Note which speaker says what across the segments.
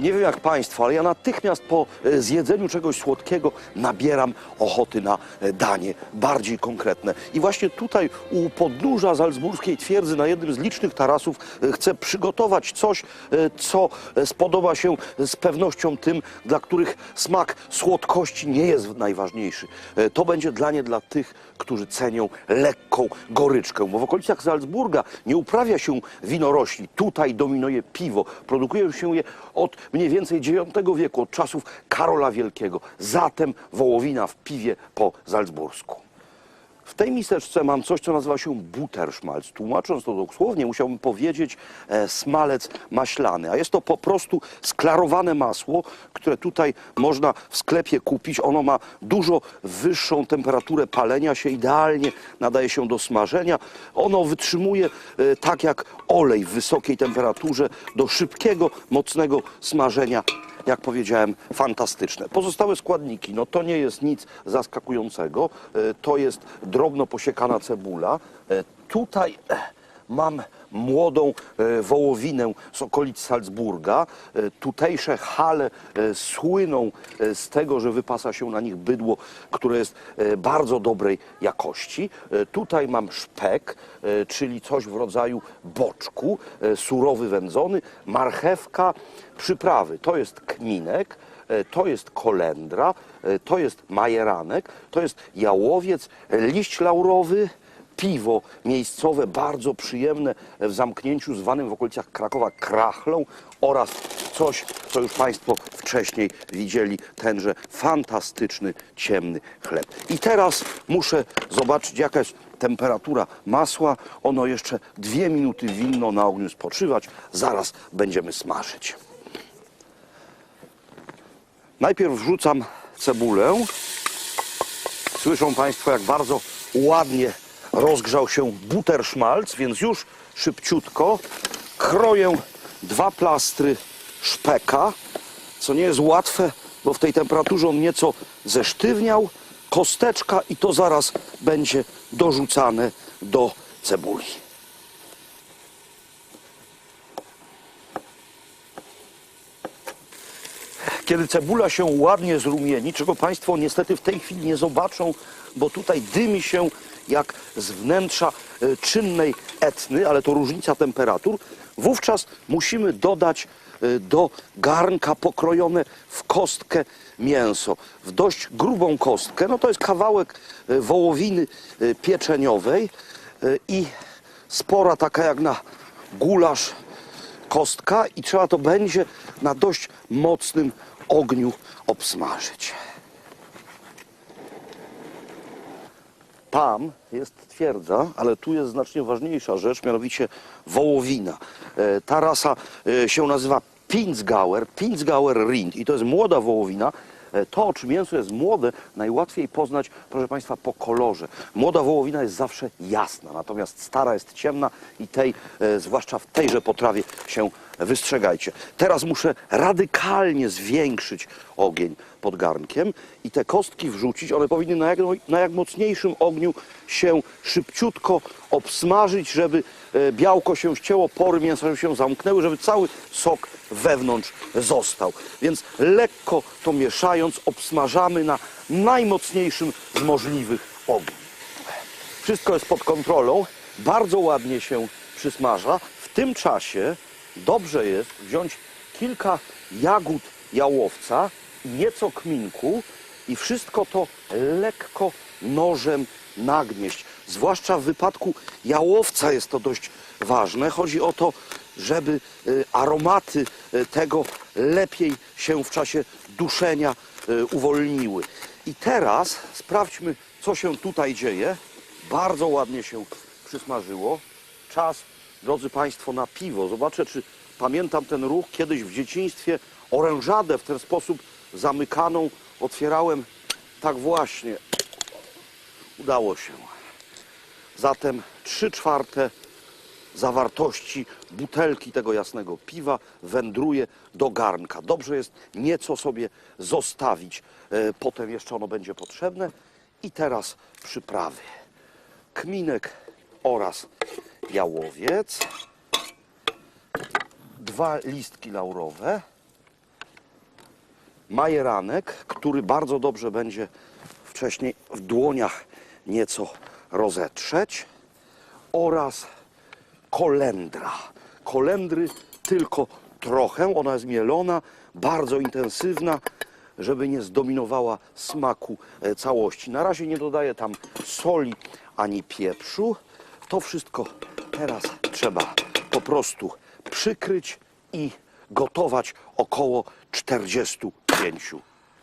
Speaker 1: Nie wiem jak Państwo, ale ja natychmiast po e, zjedzeniu czegoś słodkiego nabieram ochoty na e, danie bardziej konkretne. I właśnie tutaj u podnóża Salzburskiej twierdzy na jednym z licznych tarasów e, chcę przygotować coś, co spodoba się z pewnością tym, dla których smak słodkości nie jest najważniejszy. To będzie danie dla tych, którzy cenią lekką goryczkę, bo w okolicach Salzburga nie uprawia się winorośli. Tutaj dominuje piwo. Produkuje się je od mniej więcej IX wieku, od czasów Karola Wielkiego. Zatem wołowina w piwie po salzbursku. W tej miseczce mam coś, co nazywa się butterschmalz. Tłumacząc to dosłownie, musiałbym powiedzieć e, smalec maślany. A jest to po prostu sklarowane masło, które tutaj można w sklepie kupić. Ono ma dużo wyższą temperaturę palenia się, idealnie nadaje się do smażenia. Ono wytrzymuje, e, tak jak olej w wysokiej temperaturze, do szybkiego, mocnego smażenia jak powiedziałem, fantastyczne. Pozostałe składniki, no to nie jest nic zaskakującego. E, To jest drobno posiekana cebula. E, Tutaj e, mam młodą e, wołowinę z okolic Salzburga. E, Tutejsze hale e, słyną z tego, że wypasa się na nich bydło, które jest bardzo dobrej jakości. Tutaj mam szpek, czyli coś w rodzaju boczku, surowy wędzony, marchewka, przyprawy. To jest kminek, to jest kolendra, to jest majeranek, to jest jałowiec, liść laurowy, piwo miejscowe, bardzo przyjemne w zamknięciu zwanym w okolicach Krakowa krachlą oraz coś, co już Państwo wcześniej widzieli, tenże fantastyczny, ciemny chleb. I teraz muszę zobaczyć, jaka jest temperatura masła. Ono jeszcze dwie minuty winno na ogniu spoczywać. Zaraz będziemy smażyć. Najpierw wrzucam cebulę. Słyszą Państwo, jak bardzo ładnie rozgrzał się butterschmalz, więc już szybciutko kroję dwa plastry szpeka, co nie jest łatwe, bo w tej temperaturze on nieco zesztywniał. Kosteczka i to zaraz będzie dorzucane do cebuli. kiedy cebula się ładnie zrumieni, czego Państwo niestety w tej chwili nie zobaczą, bo tutaj dymi się jak z wnętrza e, czynnej etny, ale to różnica temperatur, wówczas musimy dodać e, do garnka pokrojone w kostkę mięso, w dość grubą kostkę. No to jest kawałek e, wołowiny pieczeniowej i spora taka jak na gulasz kostka i trzeba to będzie na dość mocnym ogniu obsmażyć. Tam jest twierdza, ale tu jest znacznie ważniejsza rzecz, mianowicie wołowina. E, Ta rasa e, się nazywa Pinzgauer, Pinzgauer Rind i to jest młoda wołowina. E, To, czy mięso jest młode, najłatwiej poznać, proszę Państwa, po kolorze. Młoda wołowina jest zawsze jasna, natomiast stara jest ciemna i tej, zwłaszcza w tejże potrawie się wystrzegajcie. Teraz muszę radykalnie zwiększyć ogień pod garnkiem i te kostki wrzucić. One powinny na jak, na jak mocniejszym ogniu się szybciutko obsmażyć, żeby e, białko się ścięło, pory mięsa się zamknęły, żeby cały sok wewnątrz został. Więc lekko to mieszając obsmażamy na najmocniejszym z możliwych ogniu. Wszystko jest pod kontrolą, bardzo ładnie się przysmaża. W tym czasie dobrze jest wziąć kilka jagód jałowca, nieco kminku i wszystko to lekko nożem nagnieść. Zwłaszcza w wypadku jałowca jest to dość ważne. Chodzi o to, żeby y, aromaty y, tego lepiej się w czasie duszenia y, uwolniły. I teraz sprawdźmy, co się tutaj dzieje. Bardzo ładnie się przysmażyło. Czas, drodzy Państwo, na piwo. Zobaczę, czy pamiętam ten ruch. Kiedyś w dzieciństwie orężadę w ten sposób zamykaną otwierałem tak właśnie. Udało się. Zatem trzy czwarte zawartości butelki tego jasnego piwa wędruje do garnka. Dobrze jest nieco sobie zostawić. E, Potem jeszcze ono będzie potrzebne. I teraz przyprawy. Kminek oraz jałowiec. Dwa listki laurowe. majeranek, który bardzo dobrze będzie wcześniej w dłoniach nieco rozetrzeć oraz kolendra. Kolendry tylko trochę, ona jest mielona, bardzo intensywna, żeby nie zdominowała smaku e, całości. Na razie nie dodaję tam soli ani pieprzu. To wszystko teraz trzeba po prostu przykryć i gotować około 45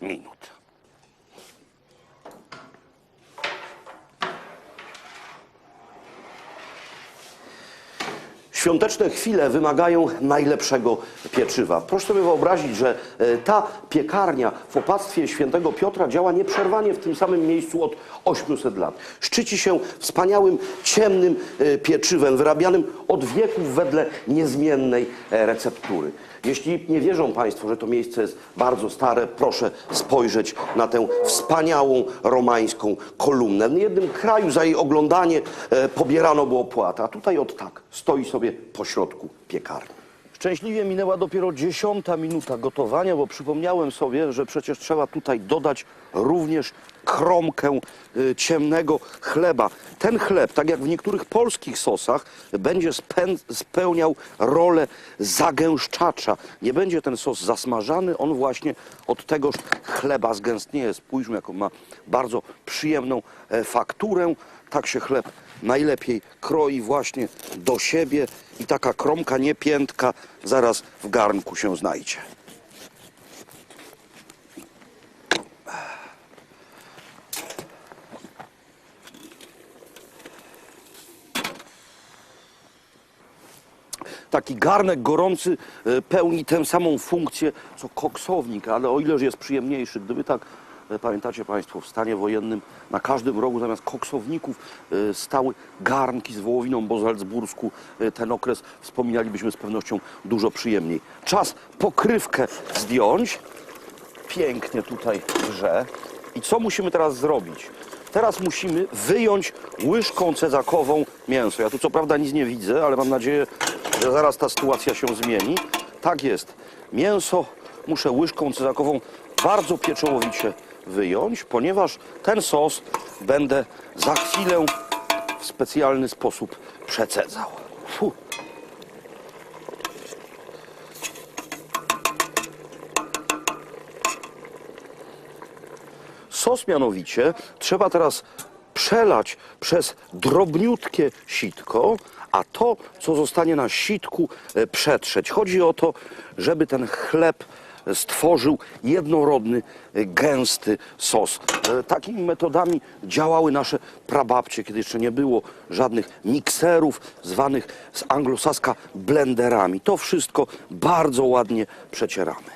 Speaker 1: minut. Świąteczne chwile wymagają najlepszego pieczywa. Proszę sobie wyobrazić, że e, ta piekarnia w opactwie świętego Piotra działa nieprzerwanie w tym samym miejscu od 800 lat. Szczyci się wspaniałym, ciemnym e, pieczywem, wyrabianym od wieków wedle niezmiennej e, receptury. Jeśli nie wierzą Państwo, że to miejsce jest bardzo stare, proszę spojrzeć na tę wspaniałą romańską kolumnę. W jednym kraju za jej oglądanie e, pobierano było opłatę, a tutaj od tak stoi sobie pośrodku piekarni. Szczęśliwie minęła dopiero dziesiąta minuta gotowania, bo przypomniałem sobie, że przecież trzeba tutaj dodać również kromkę y, ciemnego chleba. Ten chleb, tak jak w niektórych polskich sosach, będzie spełniał rolę zagęszczacza. Nie będzie ten sos zasmażany, on właśnie od tegoż chleba zgęstnieje. Spójrzmy, jaką ma bardzo przyjemną e, fakturę. Tak się chleb najlepiej kroi właśnie do siebie i taka kromka, nie piętka, zaraz w garnku się znajdzie. Taki garnek gorący e, pełni tę samą funkcję co koksownik, ale o ileż jest przyjemniejszy. Gdyby tak, pamiętacie Państwo, w stanie wojennym na każdym rogu zamiast koksowników e, stały garnki z wołowiną, bo Salzbursku e, ten okres wspominalibyśmy z pewnością dużo przyjemniej. Czas pokrywkę zdjąć. Pięknie tutaj grze. I co musimy teraz zrobić? Teraz musimy wyjąć łyżką cezakową mięso. Ja tu co prawda nic nie widzę, ale mam nadzieję, że zaraz ta sytuacja się zmieni. Tak jest. Mięso muszę łyżką cezakową bardzo pieczołowicie wyjąć, ponieważ ten sos będę za chwilę w specjalny sposób przecedzał. Fu. Sos mianowicie trzeba teraz przelać przez drobniutkie sitko, a to, co zostanie na sitku, e, przetrzeć. Chodzi o to, żeby ten chleb stworzył jednorodny, e, gęsty sos. E, Takimi metodami działały nasze prababcie, kiedy jeszcze nie było żadnych mikserów zwanych z anglosaska blenderami. To wszystko bardzo ładnie przecieramy.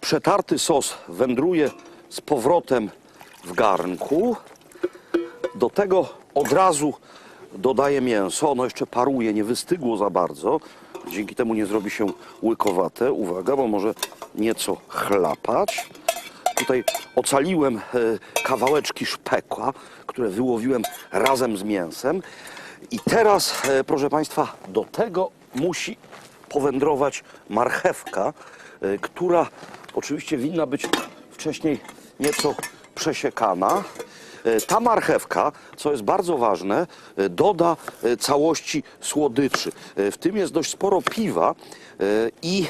Speaker 1: Przetarty sos wędruje z powrotem w garnku. Do tego od razu dodaję mięso. Ono jeszcze paruje, nie wystygło za bardzo. Dzięki temu nie zrobi się łykowate. Uwaga, bo może nieco chlapać. Tutaj ocaliłem e, kawałeczki szpekła, które wyłowiłem razem z mięsem. I teraz, e, proszę Państwa, do tego musi powędrować marchewka, e, która oczywiście winna być wcześniej nieco przesiekana. E, Ta marchewka, co jest bardzo ważne, e, doda e, całości słodyczy. W tym jest dość sporo piwa i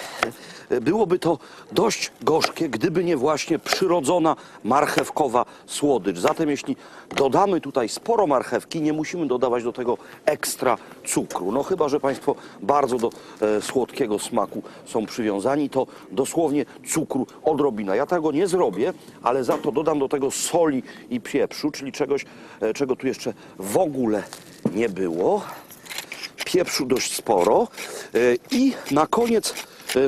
Speaker 1: byłoby to dość gorzkie, gdyby nie właśnie przyrodzona marchewkowa słodycz. Zatem jeśli dodamy tutaj sporo marchewki, nie musimy dodawać do tego ekstra cukru. No chyba, że Państwo bardzo do e, słodkiego smaku są przywiązani, to dosłownie cukru odrobina. Ja tego nie zrobię, ale za to dodam do tego soli i pieprzu, czyli czegoś, e, czego tu jeszcze w ogóle nie było pieprzu dość sporo E, i na koniec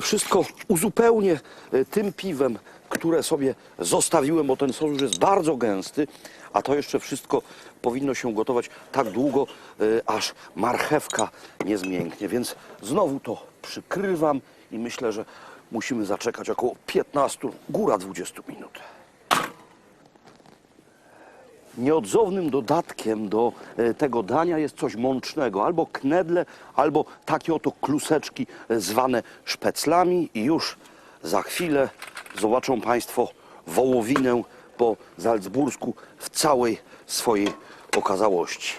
Speaker 1: wszystko uzupełnię e, tym piwem, które sobie zostawiłem, bo ten sos już jest bardzo gęsty, a to jeszcze wszystko powinno się gotować tak długo, e, aż marchewka nie zmięknie. Więc znowu to przykrywam i myślę, że musimy zaczekać około 15, góra 20 minut. Nieodzownym dodatkiem do e, tego dania jest coś mącznego, albo knedle, albo takie oto kluseczki e, zwane szpeclami i już za chwilę zobaczą Państwo wołowinę po zalcbursku w całej swojej okazałości.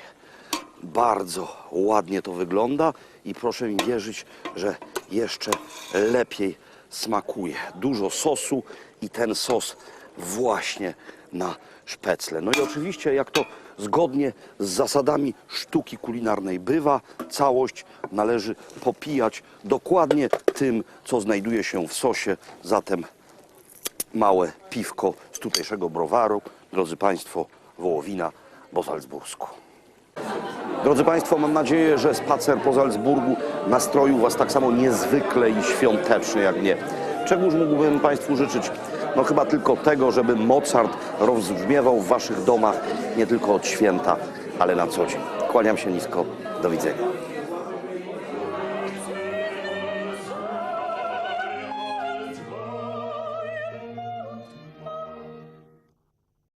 Speaker 1: Bardzo ładnie to wygląda i proszę mi wierzyć, że jeszcze lepiej smakuje. Dużo sosu i ten sos właśnie na szpecle. No i oczywiście, jak to zgodnie z zasadami sztuki kulinarnej bywa, całość należy popijać dokładnie tym, co znajduje się w sosie. Zatem małe piwko z tutejszego browaru, drodzy Państwo, wołowina po Salzbursku. Drodzy Państwo, mam nadzieję, że spacer po Salzburgu nastroił Was tak samo niezwykle i świątecznie jak mnie. Czegoż mógłbym Państwu życzyć? No chyba tylko tego, żeby Mozart rozbrzmiewał w Waszych domach nie tylko od święta, ale na co dzień. Kłaniam się nisko. Do widzenia.